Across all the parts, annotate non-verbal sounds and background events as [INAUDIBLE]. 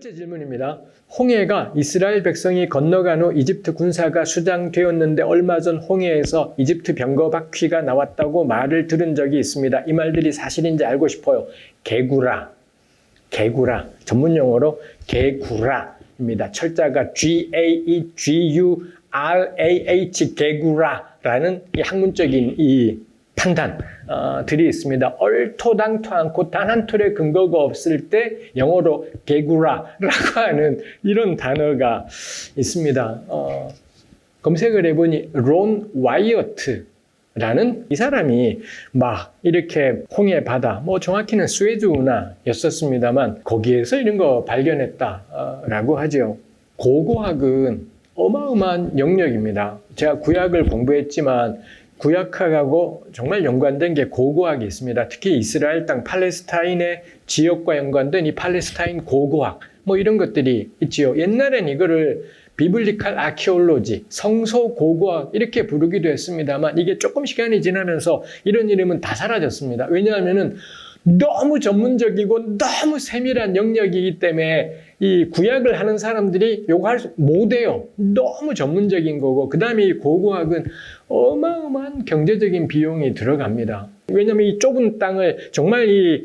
번째 질문입니다. 홍해가 이스라엘 백성이 건너간 후 이집트 군사가 수장되었는데 얼마 전 홍해에서 이집트 병거 바퀴가 나왔다고 말을 들은 적이 있습니다. 이 말들이 사실인지 알고 싶어요. 개구라, 개구라, 전문 용어로 개구라입니다. 철자가 G A E G U R A H 개구라라는 이 학문적인 이 판단들이 있습니다. 얼토당토 않고 단 한 톨의 근거가 없을 때 영어로 개구라라고 [LAUGHS] 하는 이런 단어가 있습니다. 어, 검색을 해보니 론 와이어트 라는 이 사람이 막 이렇게 홍해 바다, 뭐 정확히는 스웨즈 운하였었습니다만 거기에서 이런 거 발견했다라고 하죠. 고고학은 어마어마한 영역입니다. 제가 구약을 공부했지만 구약학하고 정말 연관된 게 고고학이 있습니다. 특히 이스라엘 땅 팔레스타인의 지역과 연관된 이 팔레스타인 고고학 뭐 이런 것들이 있지요. 옛날엔 이거를 비블리칼 아키올로지, 성소 고고학 이렇게 부르기도 했습니다만 이게 조금 시간이 지나면서 이런 이름은 다 사라졌습니다. 왜냐하면은 너무 전문적이고 너무 세밀한 영역이기 때문에 이 구약을 하는 사람들이 요거 못해요. 너무 전문적인 거고 그 다음에 이 고고학은 어마어마한 경제적인 비용이 들어갑니다. 왜냐하면 이 좁은 땅을 정말 이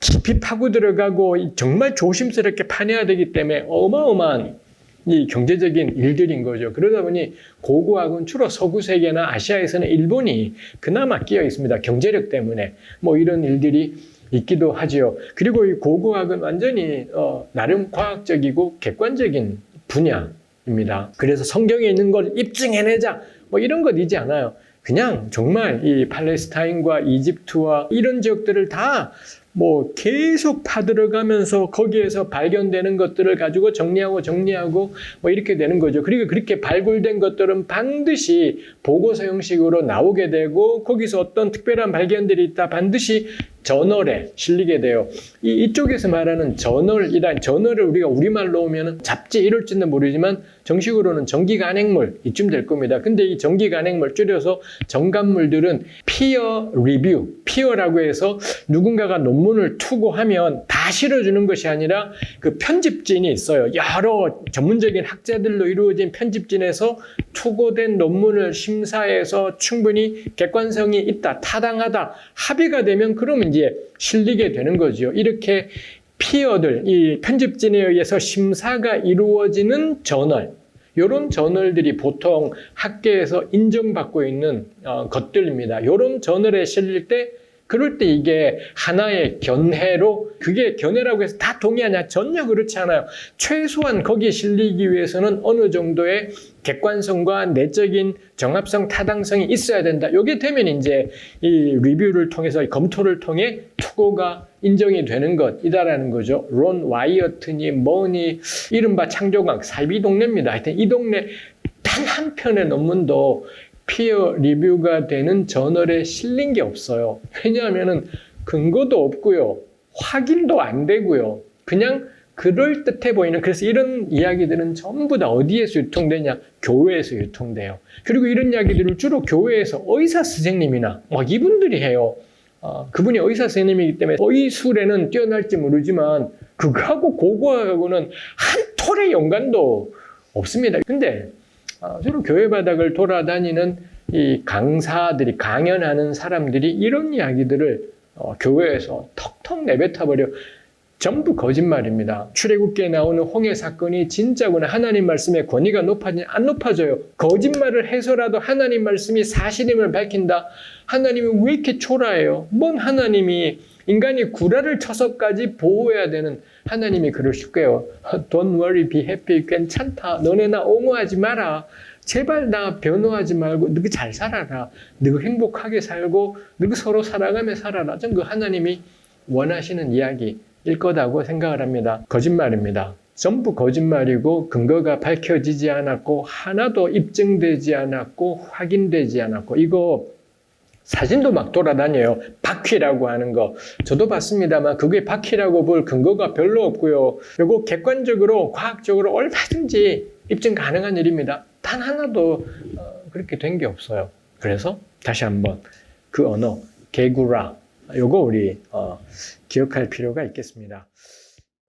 깊이 파고 들어가고 정말 조심스럽게 파내야 되기 때문에 어마어마한 이 경제적인 일들인 거죠. 그러다 보니 고고학은 주로 서구 세계나 아시아에서는 일본이 그나마 끼어 있습니다. 경제력 때문에 뭐 이런 일들이 있기도 하지요. 그리고 이 고고학은 완전히 어, 나름 과학적이고 객관적인 분야입니다. 그래서 성경에 있는 걸 입증해내자 뭐 이런 것이지 않아요. 그냥 정말 이 팔레스타인과 이집트와 이런 지역들을 다 뭐 계속 파들어가면서 거기에서 발견되는 것들을 가지고 정리하고 정리하고 뭐 이렇게 되는 거죠. 그리고 그렇게 발굴된 것들은 반드시 보고서 형식으로 나오게 되고 거기서 어떤 특별한 발견들이 있다 반드시 저널에 실리게 돼요. 이, 이쪽에서 말하는 저널이란 저널을 우리가 우리말로 오면 잡지 이럴지는 모르지만 정식으로는 정기 간행물 이쯤 될 겁니다. 근데 이 정기 간행물 줄여서 정간물들은 피어 리뷰, 피어라고 해서 누군가가 논문을 투고하면 다 실어주는 것이 아니라 그 편집진이 있어요. 여러 전문적인 학자들로 이루어진 편집진에서 투고된 논문을 심사해서 충분히 객관성이 있다, 타당하다, 합의가 되면 그러면 이제 실리게 되는 거죠. 이렇게 피어들, 이 편집진에 의해서 심사가 이루어지는 저널, 이런 저널들이 보통 학계에서 인정받고 있는 어, 것들입니다. 이런 저널에 실릴 때 그럴 때 이게 하나의 견해로 그게 견해라고 해서 다 동의하냐 전혀 그렇지 않아요. 최소한 거기에 실리기 위해서는 어느 정도의 객관성과 내적인 정합성, 타당성이 있어야 된다. 이게 되면 이제 이 리뷰를 통해서 검토를 통해 투고가 인정이 되는 것이다라는 거죠. 론 와이어트니 뭐니 이른바 창조광 사이비 동네입니다. 하여튼 이 동네 단 한 편의 논문도 피어 리뷰가 되는 저널에 실린 게 없어요. 왜냐하면 근거도 없고요. 확인도 안 되고요. 그냥 그럴듯해 보이는 그래서 이런 이야기들은 전부 다 어디에서 유통되냐? 교회에서 유통돼요. 그리고 이런 이야기들을 주로 교회에서 의사 선생님이나 막 이분들이 해요. 어, 그분이 의사 선생님이기 때문에 의술에는 뛰어날지 모르지만 그거하고 고고하고는 한 톨의 연관도 없습니다. 근데 어, 주로 교회 바닥을 돌아다니는 이 강사들이 강연하는 사람들이 이런 이야기들을 어, 교회에서 턱턱 내뱉어 버려 전부 거짓말입니다. 출애굽기에 나오는 홍해 사건이 진짜구나 하나님 말씀의 권위가 높아지냐 안 높아져요. 거짓말을 해서라도 하나님 말씀이 사실임을 밝힌다. 하나님이 왜 이렇게 초라해요? 뭔 하나님이 인간이 구라를 쳐서까지 보호해야 되는 하나님이 그러실 거예요. Don't worry, be happy. 괜찮다. 너네 나 옹호하지 마라. 제발 나 변호하지 말고 너희 잘 살아라. 너희 행복하게 살고 너희 서로 살아가며 살아라. 전그 하나님이 원하시는 이야기일 거다고 생각을 합니다. 거짓말입니다. 전부 거짓말이고 근거가 밝혀지지 않았고 하나도 입증되지 않았고 확인되지 않았고 이거 사진도 막 돌아다녀요. 바퀴라고 하는 거. 저도 봤습니다만 그게 바퀴라고 볼 근거가 별로 없고요. 이거 객관적으로 과학적으로 얼마든지 입증 가능한 일입니다. 단 하나도 어, 그렇게 된 게 없어요. 그래서 다시 한번 그 언어 개구라 요거 우리 어, 기억할 필요가 있겠습니다.